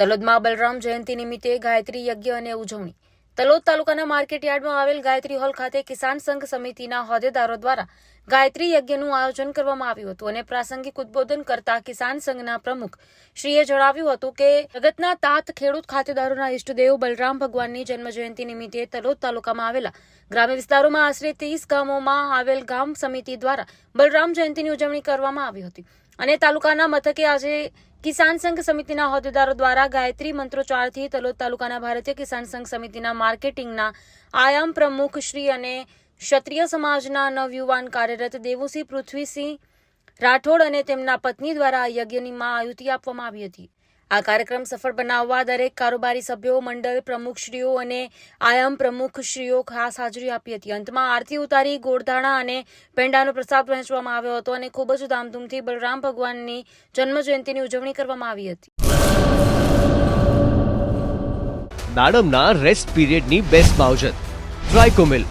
તલોદમાં બલરામ જયંતિ નિમિત્તે ગાયત્રી યજ્ઞ અને ઉજવણી. તલોદ તાલુકાના માર્કેટ યાર્ડમાં આવેલ ગાયત્રી હોલ ખાતે કિસાન સંઘ સમિતિના હોદ્દેદારો દ્વારા ગાયત્રી યજ્ઞનું આયોજન કરવામાં આવ્યું હતું અને પ્રાસંગિક ઉદબોધન કરતા કિસાન સંઘના પ્રમુખ શ્રીએ જણાવ્યું હતું કે જગતના તાત ખેડૂત ખાતેદારોના ઇષ્ટદેવ બલરામ ભગવાનની જન્મજયંતિ નિમિત્તે તલોદ તાલુકામાં આવેલા ગ્રામ્ય વિસ્તારોમાં આશરે ત્રીસ ગામોમાં આવેલ ગામ સમિતિ દ્વારા બલરામ જયંતિની ઉજવણી કરવામાં આવી હતી. અને તાલુકાના મથકે આજે કિસાન સંઘ સમિતિના હોદ્દેદારો દ્વારા ગાયત્રી મંત્રોચ્ચારથી તલોદ તાલુકાના ભારતીય કિસાન સંઘ સમિતિના માર્કેટિંગના આયામ પ્રમુખ શ્રી અને ક્ષત્રિય સમાજના નવયુવાન કાર્યરત દેવુસિંહ પૃથ્વીસિંહ રાઠોડ અને તેમના પત્ની દ્વારા આ યજ્ઞની માં આયુતિ આપવામાં આવી હતી. આ કાર્યક્રમ સફળ બનાવવા દરેક કારોબારી સભ્યો, મંડળ પ્રમુખશ્રીઓ અને આયામ પ્રમુખશ્રીઓ ખાસ હાજરી આપી હતી. અંતમાં આરતી ઉતારી ગોળધાણા અને પેંડાનો પ્રસાદ વહેંચવામાં આવ્યો હતો અને ખૂબ જ ધામધૂમથી બલરામ ભગવાનની જન્મજયંતિની ઉજવણી કરવામાં આવી હતી. દાડમના રેસ્ટ પીરિયડની બેસ્ટ માવજત ટ્રાઇકોમિલ.